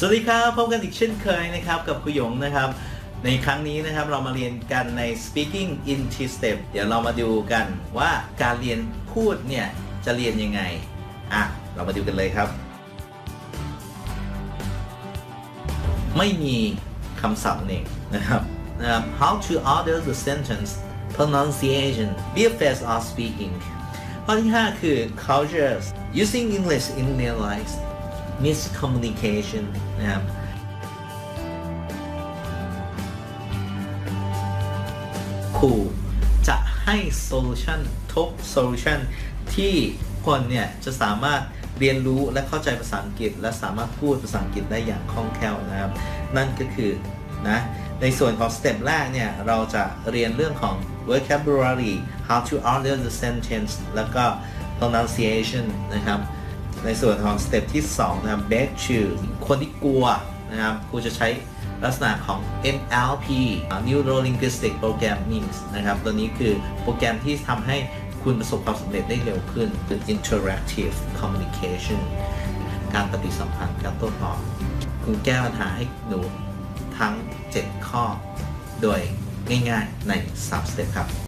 สวัสดีครับพบกันอีกเช่นเคยนะครับกับคุยงนะครับ ในครั้งนี้นะครับเรามาเรียนกันใน speaking in T step เดี๋ยวเรามาดูกันว่าการเรียนพูดเนี่ย จะเรียนยังไง อะ เรามาดูกันเลยครับ ไม่มีคำศัพท์เองนะครับนะครับ how to order the sentence pronunciation BFS or speaking ข้อที่ 5 คือ cultures using English in real life miscommunication นะครับครูจะให้โซลูชันทุกโซลูชันที่คนเนี่ยจะสามารถเรียนรู้และเข้าใจภาษาอังกฤษ และสามารถพูดภาษาอังกฤษได้อย่างคล่องแคล่วนะครับ นั่นก็คือนะในส่วนของสเต็ปแรกเนี่ย เราจะเรียนเรื่องของ vocabulary how to order the sentence แล้วก็ pronunciation นะครับ ในส่วนของสเต็ปที่2นะครับ back to คนที่กลัวนะครับครูจะใช้ลักษณะของ NLP Neuro Linguistic Programming นะครับ ตัวนี้คือโปรแกรมที่ทำให้คุณประสบความสำเร็จได้เร็วขึ้นคือ Interactive Communication การปฏิสัมพันธ์การโต้ตอบคุณแก้ปัญหาให้หนูทั้ง 7 ข้อ โดยง่ายๆใน 3 สเต็ปครับ